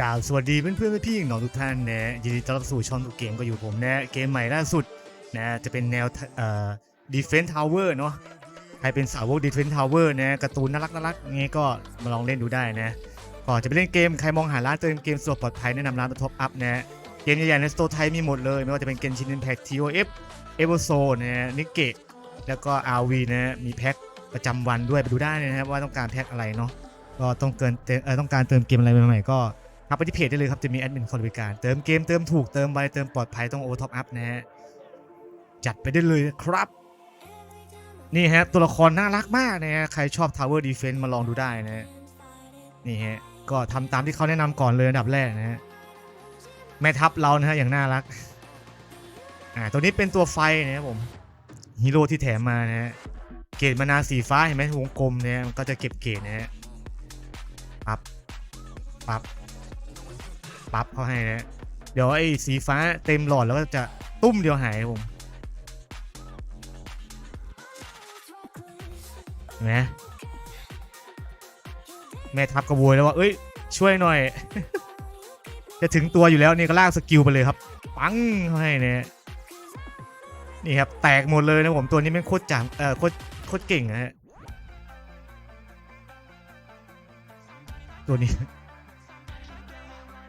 กล่าวสวัสดีเพื่อนเพื่อนพี่ๆน้องทุกท่านนะยินดีต้อนรับสู่ช่องทุกเกมก็อยู่ผมนะเกมใหม่ล่าสุดนะจะเป็นแนวเอ่อ Defense Tower เนาะใครเป็นสาวก Defense Tower นะการ์ตูนน่ารักน่ารักงี้ก็มาลองเล่นดูได้นะก่อนจะไปเล่นเกมใครมองหาร้านเติมเกมสะดวกปลอดภัยแนะนำร้านท็อปอัพนะเกมใหญ่ๆในสโตร์ไทยมีหมดเลย ไม่ว่าจะเป็นเกมชิน Impact TOF e v o z o นะนิกเกะแล้วก็ RV นะมีแพ็คประจำวันด้วยไปดูได้นะครับว่าต้องการแพ็คอะไรเนาะก็ต้องเกินเติมเออต้องการเติมเกมอะไรใหม่ๆก็ ทักไปที่เพจได้เลยครับ จะมีแอดมินคอยบริการ เติมเกมเติมถูกเติมไวเติมปลอดภัยต้องโอท็อปอัพนะฮะ จัดไปได้เลยครับ นี่ฮะ ตัวละครน่ารักมากนะฮะ ใครชอบ Tower Defense มาลองดูได้นะฮะ นี่ฮะ ก็ทำตามที่เขาแนะนำก่อนเลยอันดับแรกนะฮะ แม่ทัพเรานะฮะ อย่างน่ารัก อ่า ตัวนี้เป็นตัวไฟนะครับผมฮีโร่ที่แถมมานะฮะ เกรดมานาสีฟ้าเห็นไหมวงกลมเนี่ยมันก็จะเก็บเกรดนะฮะ ปั๊บปั๊บ ปั๊บเขาให้นะเดี๋ยวไอ้สีฟ้าเต็มหลอดแล้วก็จะตุ้มเดียวหายผมเห็นไหมแม่ทัพกระโวยแล้วว่า เอ้ย ช่วยหน่อย จะถึงตัวอยู่แล้วนี่ก็ลากสกิลไปเลยครับ ปังเขาให้เนี่ยนี่ครับ แตกหมดเลยนะผมตัวนี้แม่งโคตรจังเออโคตรโคตรเก่งนะฮะตัวนี้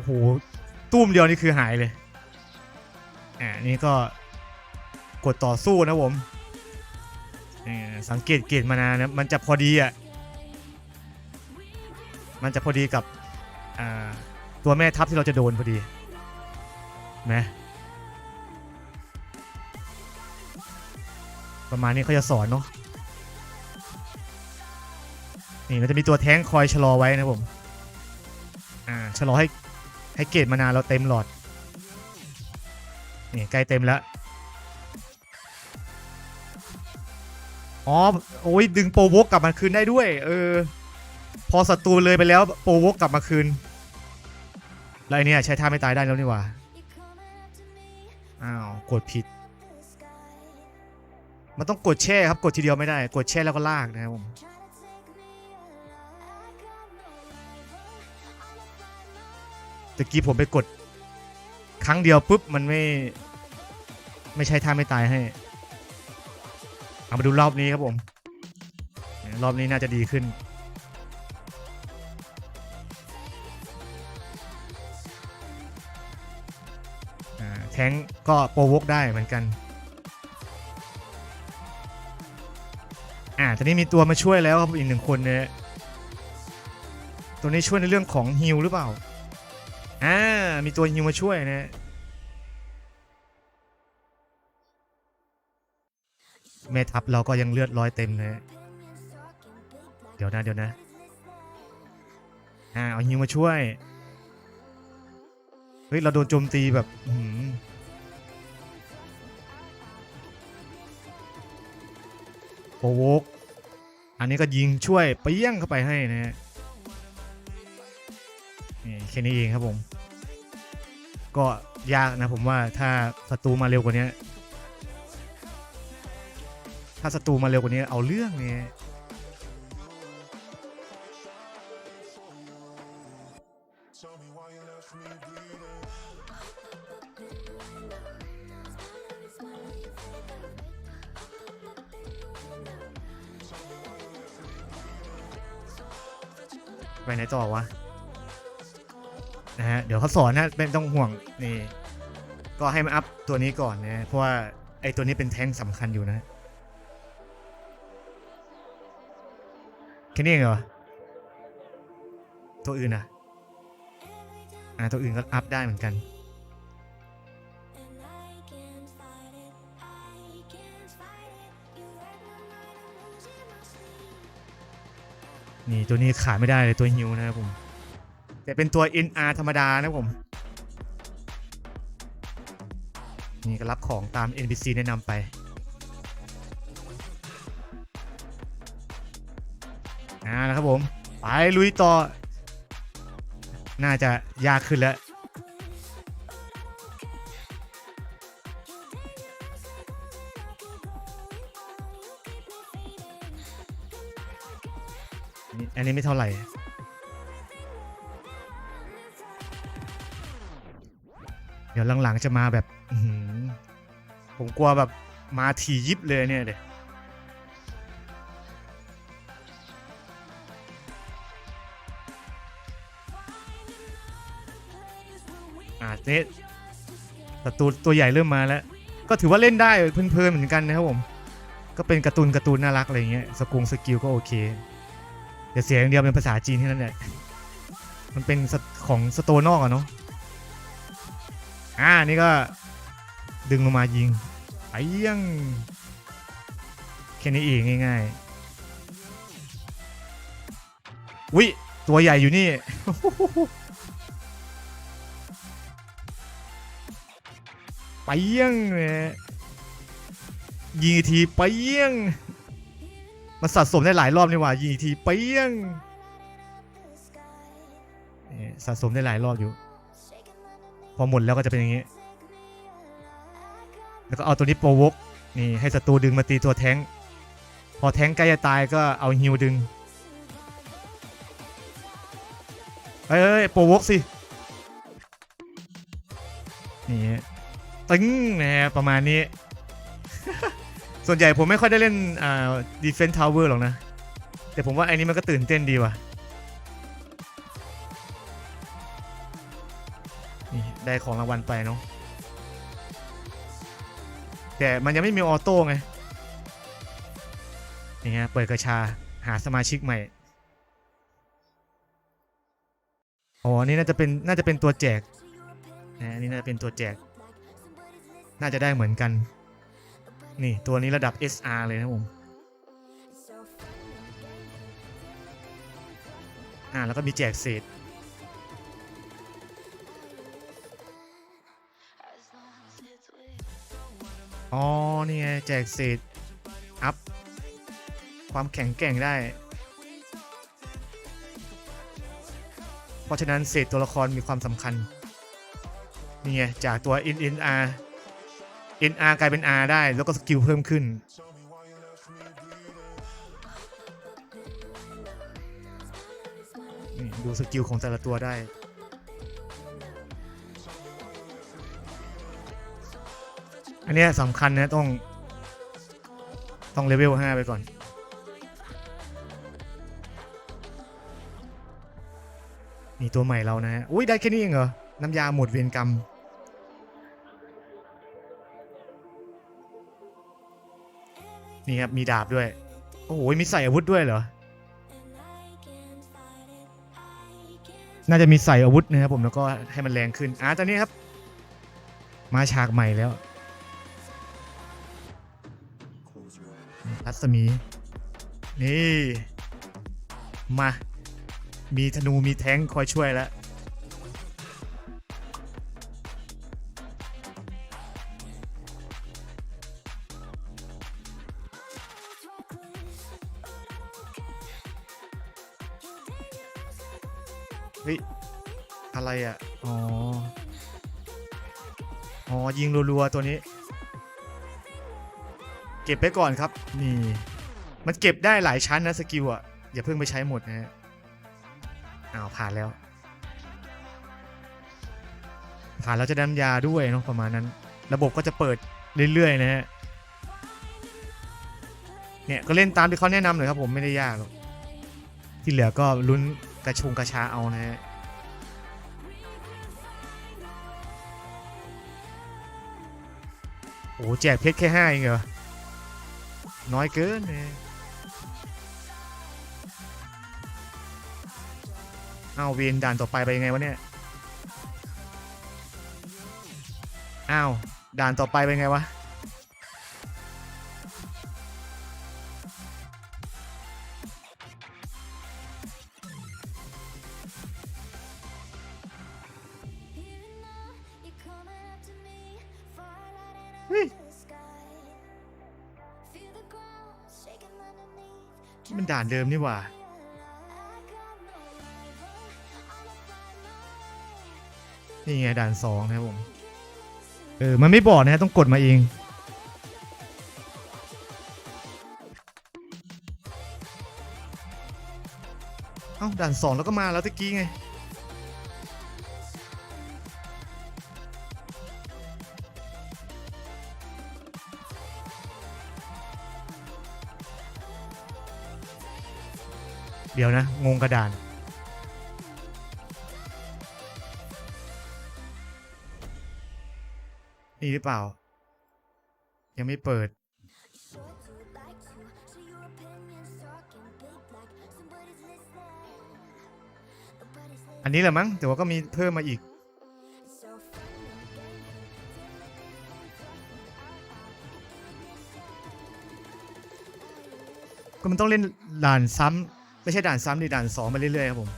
อ้โหตุ้มเดียวนี่คือหายเลย อ่านี่ก็กดต่อสู้นะผมสังเกตเกตมานานะมันจะพอดีอะ มันจะพอดีกับตัวแม่ทัพที่เราจะโดนพอดีไหมประมาณนี้เขาจะสอนเนาะนี่มันจะมีตัวแท้งคอยชะลอไว้นะผม อ่าชะลอให้ ให้เกรดมานานเราเต็มหลอด นี่ใกล้เต็มแล้ว อ๋อ โอ้ยดึงโปรวกกลับมาคืนได้ด้วย เออ พอศัตรูเลยไปแล้วโปรวกกลับมาคืน แล้วไอเนี่ยใช้ท่าไม่ตายได้แล้วนี่หว่า อ้าว กดผิด มันต้องกดแช่ครับ กดทีเดียวไม่ได้ กดแช่แล้วก็ลากนะครับผม ตะกี้ผมไปกด ครั้งเดียวปุ๊บมันไม่ ไม่ใช่ท่าไม่ตายให้ เอามาดูรอบนี้ครับผม รอบนี้น่าจะดีขึ้น แทงก์ก็โปรวกได้เหมือนกันอ่าตอนนี้มีตัวมาช่วยแล้วครับอีกหนึ่งคนเนี่ยตัวนี้ช่วยในเรื่องของฮิลหรือเปล่า อ่า มีตัวฮิวมาช่วยนะแม่ทัพเราก็ยังเลือดร้อยเต็มนะ เดี๋ยวนะเดี๋ยวนะ อ่า เอาฮิวมาช่วย เฮ้ย เราโดนโจมตีแบบอื้อหือโปรโวกอันนี้ก็ยิงช่วยเปี้ยงเข้าไปให้นะฮะ นี่แค่นี้เองครับผม ก็ยากนะผมว่าถ้าศัตรูมาเร็วกว่านี้ ถ้าศัตรูมาเร็วกว่านี้เอาเรื่องเนี่ยไปไหนต่อวะ นะฮะ เดี๋ยวเขาสอนนะไม่ต้องห่วงนี่ ก็ให้มาอัพตัวนี้ก่อนนะ เพราะว่าไอตัวนี้เป็นแท้งสำคัญอยู่นะแค่นี้เองเหรอ ตัวอื่นอะ อ่าตัวอื่นก็อัพได้เหมือนกันนี่ตัวนี้ขาดไม่ได้เลยตัวฮิวนะครับผม แต่เป็นตัว NR ธรรมดานะผม นี่ก็รับของตาม NPC แนะนำไป อ่านะครับผม ไปลุยต่อ น่าจะยากขึ้นแล้วอันนี้อันนี้ไม่เท่าไหร่ เดี๋ยวหลังๆจะมาแบบผมกลัวแบบมาทียิบเลยเนี่ยเดี๋ยวอ่าเนี่ยศัตรูตัวใหญ่เริ่มมาแล้ว ก็ถือว่าเล่นได้เพลินๆเหมือนกันนะครับผม ก็เป็นการ์ตูนการ์ตูนน่ารักอะไรเงี้ยสกุงสกิลก็โอเคเดี๋ยวเสียงเดียวเป็นภาษาจีนแค่นั้นแหละมันเป็นของสโตนอกอะเนาะ อ่านี่ก็ ดึงลงมายิงไปยังแค่นี้เองง่ายๆวิตัวใหญ่อยู่นี่ ไปยังเนี่ยยิงอีกทีไปยังมันสะสมได้หลายรอบนี่หว่ายิงอีกทีไปยังเนี่ยสะสมได้หลายรอบอยู่ อหมดแล้วก็จะเป็นอย่างนี้ แล้วก็เอาตัวนี้โปรวกนี่ให้ศัตรูดึงมาตีตัวแท้ง พอแท้งใกล้จะตายก็เอาฮิวดึงเอ้ยโปรวกสิ นี่ตึงนะฮะประมาณนี้ ส่วนใหญ่ผมไม่ค่อยได้เล่นอ่า defense tower หรอกนะ แต่ผมว่าไอ้นี้มันก็ตื่นเต้นดีว่ะ ได้ของรางวัลไปเนาะแต่มันยังไม่มีออโต้ไงนี่ฮะเปิดกระชาหาสมาชิกใหม่อ๋อนี่น่าจะเป็นน่าจะเป็นตัวแจกนะนี่น่าจะเป็นตัวแจก น่าจะได้เหมือนกัน นี่ตัวนี้ระดับ SR เลยนะผมอ่าแล้วก็มีแจกเศษ อ๋อ นี่ไง แจกเศษอัพ ความแข็งแกร่งได้ เพราะฉะนั้นเศษตัวละครมีความสำคัญ นี่ไง จากตัว N N R N R กลายเป็น R ได้ แล้วก็สกิลเพิ่มขึ้น ดูสกิลของแต่ละตัวได้ อันนี้สำคัญนะต้อง ต้องเลเวล5ไปก่อนนี่ตัวใหม่เรานะฮะอุ้ยได้แค่นี้เองเหรอ น้ำยาหมดเวรกรรม นี่ครับ มีดาบด้วย โอ้โห มีใส่อาวุธด้วยเหรอ น่าจะมีใส่อาวุธนะครับผมแล้วก็ให้มันแรงขึ้นอ่าตอนนี้ครับ มาฉากใหม่แล้ว ศมี นี่ มา มีธนูมีแท้งคอยช่วยแล้วเฮ้ย อะไรอะ อ๋อ อ๋อ ยิงรัวๆ ตัวนี้ เก็บไปก่อนครับนี่มันเก็บได้หลายชั้นนะสกิลอะอย่าเพิ่งไปใช้หมดนะฮะอ้าวผ่านแล้ว ผ่านแล้วจะได้น้ำยาด้วยเนาะประมาณนั้น ระบบก็จะเปิดเรื่อยๆนะฮะเนี่ยก็เล่นตามที่เขาแนะนำเลยครับผมไม่ได้ยากหรอกที่เหลือก็ลุ้นกระชงกระชาเอานะฮะโอ้แจกเพชรแค่ห้าเองเหรอ น้อยเกินเนี่ยอ้าวเวนด่านต่อไปไปยังไงวะเนี่ยอ้าวด่านต่อไปเป็นไงวะเฮ้ยมันด่านเดิมนี่หว่า นี่ไงด่านสองนะครับผม เออ มันไม่บอกนะฮะต้องกดมาเองเอ้าด่านสองแล้วก็มาแล้วตะกี้ไง ดี๋ยวนะ งงกระดาน นี่หรือเปล่า ยังไม่เปิด อันนี้แหละมั้งแต่ว่าก็มีเพิ่มมาอีกก็มันต้องเล่นด่านซ้ำ ไม่ใช่ด่านซ้ำดิด่านสองมาเรื่อยๆครับผม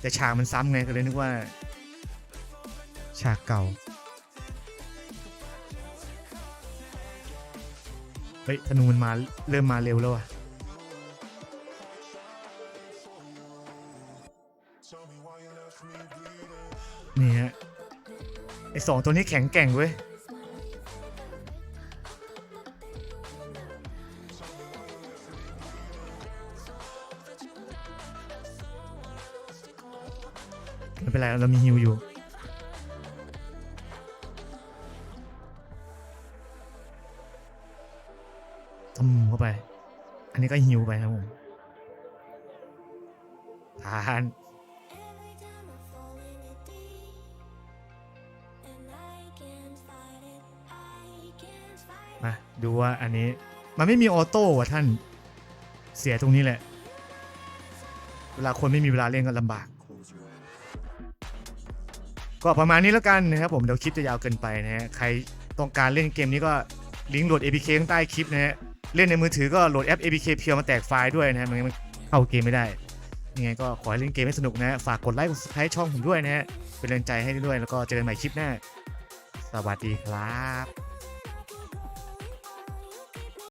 แต่ฉากมันซ้ำไงก็เลยนึกว่า ฉากเก่า เฮ้ยธนูมันมาเริ่มมาเร็วแล้วอะนี่ฮะไอสองตัวนี้แข็งแกร่งเว้ย เป็นไรเรามีฮิวอยู่ต้มเข้าไป อันนี้ก็ฮิวไปครับผมทานมาดูว่าอันนี้มันไม่มีออโต้ว่ะท่านเสียตรงนี้แหละ เวลาคนไม่มีเวลาเล่นก็ลำบาก ก็ประมาณนี้แล้วกันนะครับผมเดี๋ยวคลิปจะยาวเกินไปนะฮะใครต้องการเล่นเกมนี้ก็ลิงก์โหลด APK ข้างใต้คลิปนะฮะเล่นในมือถือก็โหลดแอป APK เพียวมาแตกไฟล์ด้วยนะฮะมันเข้าเกมไม่ได้ยังไงก็ขอให้เล่นเกมให้สนุกนะฮะฝากกดไลค์กดซับสไครป์ช่องผมด้วยนะฮะเป็นแรงใจให้ด้วยแล้วก็เจอกันใหม่คลิปหน้าสวัสดีครับ